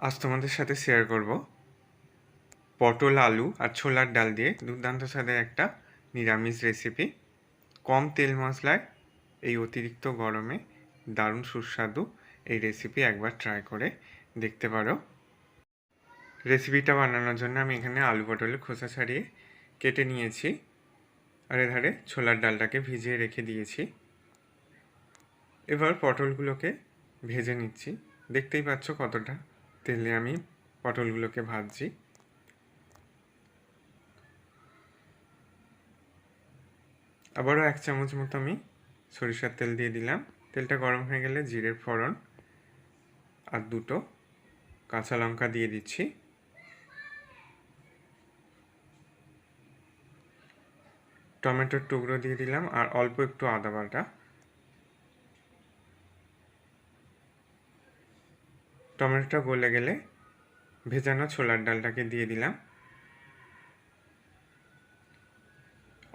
আজ তোমাদের সাথে শেয়ার করব। পটল, আলু আর ছোলার ডাল দিয়ে দুর্দান্ত স্বাদের একটা নিরামিষ রেসিপি কম তেল মশলায় এই অতিরিক্ত গরমে দারুণ সুস্বাদু এই রেসিপি একবার ট্রাই করে দেখতে পারো। রেসিপিটা বানানোর জন্য আমি এখানে আলু পটলের খোসা ছাড়িয়ে কেটে নিয়েছি। আর এধারে ছোলার ডালটাকে ভিজিয়ে রেখে দিয়েছি। এবার পটলগুলোকে ভেজে নিচ্ছি। দেখতেই পাচ্ছ কতটা তেলে আমি পটলগুলোকে ভাজছি। আবারও এক চামচ মতো আমি সরিষার তেল দিয়ে দিলাম। তেলটা গরম হয়ে গেলে জিরের ফোড়ন আর দুটো কাঁচা লঙ্কা দিয়ে দিচ্ছি। টমেটোর টুকরো দিয়ে দিলাম আর অল্প একটু আদা বাটা। টমেটোটা গলে গেলে ভেজানো ছোলার ডালটাকে দিয়ে দিলাম।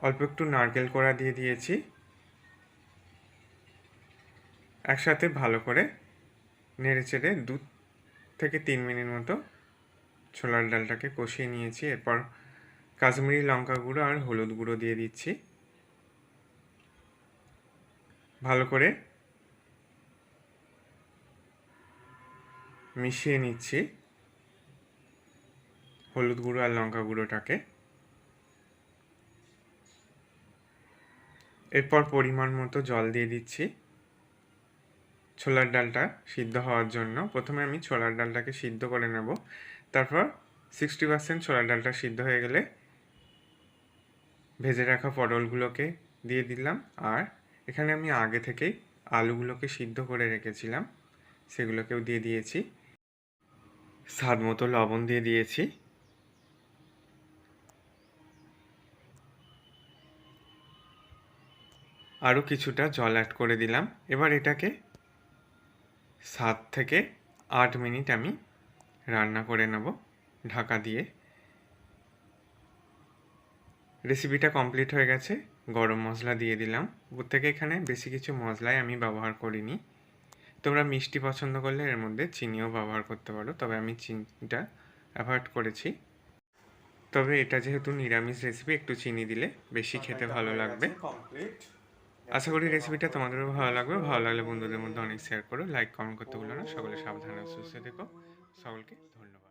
অল্প একটু নারকেল কোড়া দিয়ে দিয়েছি। একসাথে ভালো করে নেড়ে চেড়ে দু থেকে তিন মিনিট মতো ছোলার ডালটাকে কষিয়ে নিয়েছি। এরপর কাশ্মীরি লঙ্কা গুঁড়ো আর হলুদ গুঁড়ো দিয়ে দিচ্ছি। ভালো করে মিশিয়ে নিচ্ছি। হলুদ গুঁড়ো আর লঙ্কা গুঁড়োটাকে। এরপর পরিমাণ মতো জল দিয়ে দিচ্ছি। ছোলার ডালটা সিদ্ধ হওয়ার জন্য প্রথমে আমি ছোলার ডালটাকে সিদ্ধ করে নেব। তারপর সিক্সটি পার্সেন্ট ছোলার ডালটা সিদ্ধ হয়ে গেলে ভেজে রাখা পটলগুলোকে দিয়ে দিলাম। আর এখানে আমি আগে থেকেই আলুগুলোকে সিদ্ধ করে রেখেছিলাম। সেগুলোকেও দিয়ে দিয়েছি। স্বাদ মতো লবণ দিয়ে দিয়েছি। আরও কিছুটা জল অ্যাড করে দিলাম। এবার এটাকে সাত থেকে আট মিনিট আমি রান্না করে নেব ঢাকা দিয়ে। রেসিপিটা কমপ্লিট হয়ে গেছে। গরম মশলা দিয়ে দিলাম। থেকে এখানে বেশি কিছু মশলাই আমি ব্যবহার করিনি। তোমরা মিষ্টি পছন্দ করলে এর মধ্যে চিনিও ব্যবহার করতে পারো তবে আমি চিনিটা অ্যাভয়েড করেছি। তবে এটা যেহেতু নিরামিষ রেসিপি একটু চিনি দিলে বেশি খেতে ভালো লাগবে। আশা করি রেসিপিটা তোমাদেরও ভালো লাগবে। ভালো লাগলে বন্ধুদের মধ্যে অনেক শেয়ার করো লাইক কমেন্ট করতে ভুলো না। সকলে সাবধানে সুস্থ থেকো। সকলকে ধন্যবাদ।